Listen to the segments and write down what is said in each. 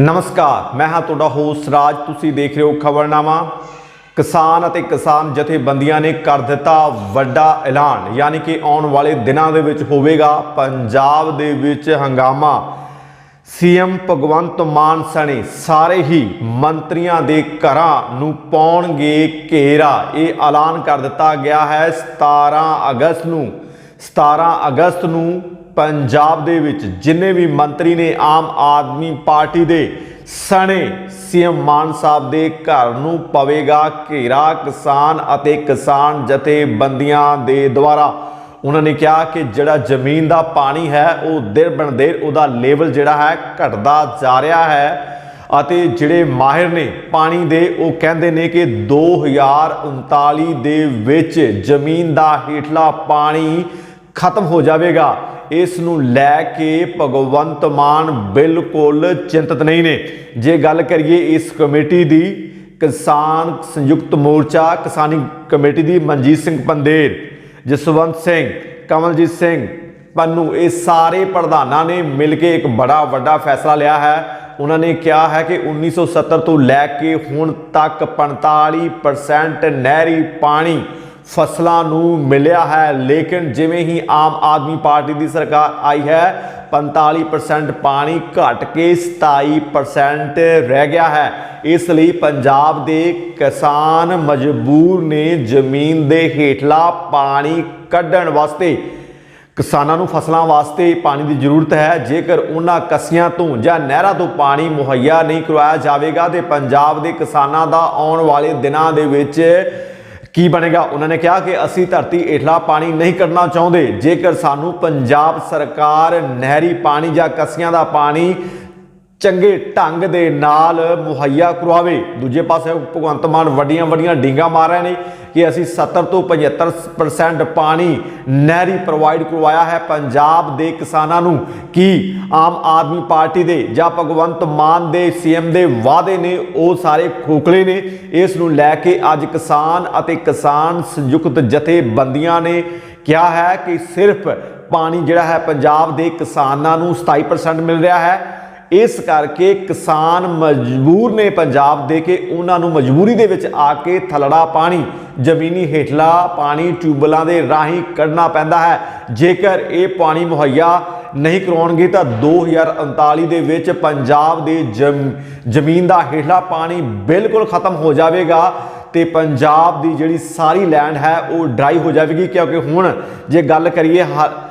ਨਮਸਕਾਰ, ਮੈਂ ਹਾਂ ਤੁਹਾਡਾ ਹੋਸਟ ਰਾਜ। ਤੁਸੀਂ ਦੇਖ ਰਹੇ ਹੋ ਖਬਰਨਾਮਾ। ਕਿਸਾਨ ਅਤੇ ਕਿਸਾਨ ਜਥੇਬੰਦੀਆਂ ਨੇ ਕਰ ਦਿੱਤਾ ਵੱਡਾ ਐਲਾਨ, ਯਾਨੀ ਕਿ ਆਉਣ ਵਾਲੇ ਦਿਨਾਂ ਦੇ ਵਿੱਚ ਹੋਵੇਗਾ ਪੰਜਾਬ ਦੇ ਵਿੱਚ ਹੰਗਾਮਾ। ਸੀਐਮ ਭਗਵੰਤ ਮਾਨ ਸਣੇ ਸਾਰੇ ਹੀ ਮੰਤਰੀਆਂ ਦੇ ਘਰਾਂ ਨੂੰ ਪਾਉਣਗੇ ਘੇਰਾ। ਇਹ ਐਲਾਨ ਕਰ ਦਿੱਤਾ ਗਿਆ ਹੈ 17 ਅਗਸਤ ਨੂੰ। 17 ਅਗਸਤ ਨੂੰ ਪੰਜਾਬ ਦੇ ਵਿੱਚ ਜਿੰਨੇ ਵੀ ਮੰਤਰੀ ਨੇ ਆਮ ਆਦਮੀ ਪਾਰਟੀ ਦੇ, ਸਣੇ ਸੀਐਮ ਮਾਨ ਸਾਹਿਬ ਦੇ ਘਰ ਨੂੰ ਪਵੇਗਾ ਘੇਰਾ ਕਿਸਾਨ ਅਤੇ ਕਿਸਾਨ ਜਥੇਬੰਦੀਆਂ ਦੇ ਦੁਆਰਾ। ਉਹਨਾਂ ਨੇ ਕਿਹਾ ਕਿ ਜਿਹੜਾ ਜ਼ਮੀਨ ਦਾ ਪਾਣੀ ਹੈ, ਉਹ ਦਿਨ ਬਣ ਦਿਨ ਉਹਦਾ ਲੈਵਲ ਜਿਹੜਾ ਹੈ ਘਟਦਾ ਜਾ ਰਿਹਾ ਹੈ ਅਤੇ ਜਿਹੜੇ ਮਾਹਿਰ ਨੇ ਪਾਣੀ ਦੇ, ਉਹ ਕਹਿੰਦੇ ਨੇ ਕਿ 2039 ਦੇ ਵਿੱਚ ਜ਼ਮੀਨ ਦਾ ਹੇਠਲਾ ਪਾਣੀ ਖਤਮ ਹੋ ਜਾਵੇਗਾ। ਇਸ ਨੂੰ ਲੈ ਕੇ ਭਗਵੰਤ ਮਾਨ ਬਿਲਕੁਲ ਚਿੰਤਤ ਨਹੀਂ ਨੇ। ਜੇ ਗੱਲ ਕਰੀਏ ਇਸ ਕਮੇਟੀ ਦੀ, ਕਿਸਾਨ ਸੰਯੁਕਤ ਮੋਰਚਾ, ਕਿਸਾਨੀ ਕਮੇਟੀ ਦੀ ਮਨਜੀਤ ਸਿੰਘ ਪੰਦੇਰ ਜਸਵੰਤ ਸਿੰਘ, ਕਮਲਜੀਤ ਸਿੰਘ, ਪੰਨੂ, ਇਹ ਸਾਰੇ ਪ੍ਰਧਾਨਾਂ ਨੇ ਮਿਲ ਕੇ ਇੱਕ ਬੜਾ ਵੱਡਾ ਫੈਸਲਾ ਲਿਆ ਹੈ। ਉਹਨਾਂ ਨੇ ਕਿਹਾ ਹੈ ਕਿ 1970 ਤੋਂ ਲੈ ਕੇ ਹੁਣ ਤੱਕ 45% ਨਹਿਰੀ ਪਾਣੀ ਫਸਲਾਂ ਨੂੰ ਮਿਲਿਆ ਹੈ, ਲੇਕਿਨ ਜਿਵੇਂ ਹੀ ਆਮ ਆਦਮੀ ਪਾਰਟੀ ਦੀ ਸਰਕਾਰ ਆਈ ਹੈ 45% ਪਾਣੀ ਘਟ ਕੇ 27% ਰਹਿ ਗਿਆ ਹੈ। ਇਸ ਲਈ ਪੰਜਾਬ ਦੇ ਕਿਸਾਨ ਮਜਬੂਰ ਨੇ ਜ਼ਮੀਨ ਦੇ ਹੇਠਲਾ ਪਾਣੀ ਕੱਢਣ ਵਾਸਤੇ, ਕਿਸਾਨਾਂ ਨੂੰ ਫਸਲਾਂ ਵਾਸਤੇ ਪਾਣੀ ਦੀ ਜ਼ਰੂਰਤ ਹੈ। ਜੇਕਰ ਉਹਨਾਂ ਕਸੀਆਂ ਤੋਂ ਜਾਂ ਨਹਿਰਾਂ ਤੋਂ ਪਾਣੀ ਮੁਹੱਈਆ ਨਹੀਂ ਕਰਵਾਇਆ ਜਾਵੇਗਾ, ਤੇ ਪੰਜਾਬ ਦੇ ਕਿਸਾਨਾਂ ਦਾ ਆਉਣ ਵਾਲੇ ਦਿਨਾਂ ਦੇ ਵਿੱਚ ਕੀ ਬਣੇਗਾ? ਉਹਨਾਂ ਨੇ ਕਿਹਾ ਕਿ ਅਸੀਂ ਧਰਤੀ ਹੇਠਲਾ ਪਾਣੀ ਨਹੀਂ ਕੱਢਣਾ ਚਾਹੁੰਦੇ। ਜੇਕਰ ਸਾਨੂੰ ਪੰਜਾਬ ਸਰਕਾਰ ਨਹਿਰੀ ਪਾਣੀ ਜਾਂ ਕਸੀਆਂ ਦਾ ਪਾਣੀ ਚੰਗੇ ਢੰਗ ਦੇ ਨਾਲ ਮੁਹੱਈਆ ਕਰਵਾਵੇ। ਦੂਜੇ ਪਾਸੇ ਭਗਵੰਤ ਮਾਨ ਵੱਡੀਆਂ ਵੱਡੀਆਂ ਡੀਂਗਾ ਮਾਰ ਰਹੇ ਨੇ ਕਿ ਅਸੀਂ 70 ਤੋਂ 75% ਪਾਣੀ ਨਹਿਰੀ ਪ੍ਰੋਵਾਈਡ ਕਰਵਾਇਆ ਹੈ ਪੰਜਾਬ ਦੇ ਕਿਸਾਨਾਂ ਨੂੰ। ਕੀ ਆਮ ਆਦਮੀ ਪਾਰਟੀ ਦੇ ਜਾਂ ਭਗਵੰਤ ਮਾਨ ਦੇ ਸੀਐਮ ਦੇ ਵਾਅਦੇ ਨੇ? ਉਹ ਸਾਰੇ ਖੋਖਲੇ ਨੇ। ਇਸ ਨੂੰ ਲੈ ਕੇ ਅੱਜ ਕਿਸਾਨ ਅਤੇ ਕਿਸਾਨ ਸੰਯੁਕਤ ਜਥੇਬੰਦੀਆਂ ਨੇ ਕਿਹਾ ਹੈ ਕਿ ਸਿਰਫ ਪਾਣੀ ਜਿਹੜਾ ਹੈ ਪੰਜਾਬ ਦੇ ਕਿਸਾਨਾਂ ਨੂੰ 27% ਮਿਲ ਰਿਹਾ ਹੈ। ਇਸ ਕਰਕੇ ਕਿਸਾਨ ਮਜਬੂਰ ਨੇ ਪੰਜਾਬ ਦੇ ਕਿ ਉਹਨਾਂ ਨੂੰ ਮਜਬੂਰੀ ਦੇ ਵਿੱਚ ਆ ਕੇ ਥਲੜਾ ਪਾਣੀ, ਜ਼ਮੀਨੀ ਹੇਠਲਾ ਪਾਣੀ ਟਿਊਬਲਾਂ ਦੇ ਰਾਹੀਂ ਕੱਢਣਾ ਪੈਂਦਾ ਹੈ। ਜੇਕਰ ਇਹ ਪਾਣੀ ਮੁਹੱਈਆ ਨਹੀਂ ਕਰਵਾਉਣਗੇ ਤਾਂ 2039 ਦੇ ਵਿੱਚ ਪੰਜਾਬ ਦੇ ਜ਼ਮ- ਜ਼ਮੀਨ ਦਾ ਹੇਠਲਾ ਪਾਣੀ ਬਿਲਕੁਲ ਖਤਮ ਹੋ ਜਾਵੇਗਾ ਤੇ ਪੰਜਾਬ ਦੀ ਜਿਹੜੀ ਸਾਰੀ ਲੈਂਡ ਹੈ ਉਹ ਡਰਾਈ ਹੋ ਜਾਵੇਗੀ। ਕਿਉਂਕਿ ਹੁਣ ਜੇ ਗੱਲ ਕਰੀਏ ਹਾ-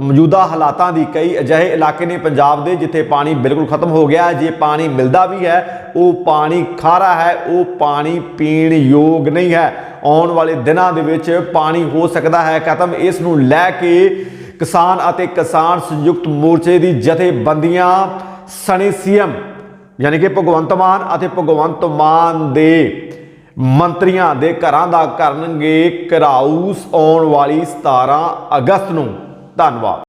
ਮੌਜੂਦਾ ਹਾਲਾਤਾਂ ਦੀ ਕਈ ਅਜਿਹੇ ਇਲਾਕੇ ਨੇ ਪੰਜਾਬ ਦੇ, ਜਿੱਥੇ ਪਾਣੀ ਬਿਲਕੁਲ ਖਤਮ ਹੋ ਗਿਆ ਹੈ, ਜੇ ਪਾਣੀ ਮਿਲਦਾ ਵੀ ਹੈ, ਉਹ ਪਾਣੀ ਖਾਰਾ ਹੈ, ਉਹ ਪਾਣੀ ਪੀਣ ਯੋਗ ਨਹੀਂ ਹੈ। ਆਉਣ ਵਾਲੇ ਦਿਨਾਂ ਦੇ ਵਿੱਚ ਪਾਣੀ ਹੋ ਸਕਦਾ ਹੈ। ਖਤਮ ਇਸ ਨੂੰ ਲੈ ਕੇ ਕਿਸਾਨ ਅਤੇ ਕਿਸਾਨ ਸੰਯੁਕਤ ਮੋਰਚੇ ਦੀ ਜਥੇਬੰਦੀਆਂ ਸਣੇ ਸੀਐਮ ਯਾਨੀ ਕਿ ਭਗਵੰਤ ਮਾਨ ਅਤੇ ਭਗਵੰਤ ਮਾਨ ਦੇ ਮੰਤਰੀਆਂ ਦੇ ਘਰਾਂ ਦਾ ਕਰਨਗੇ ਘਰਾਊਸ ਆਉਣ ਵਾਲੀ 17 ਅਗਸਤ ਨੂੰ। ਧੰਨਵਾਦ।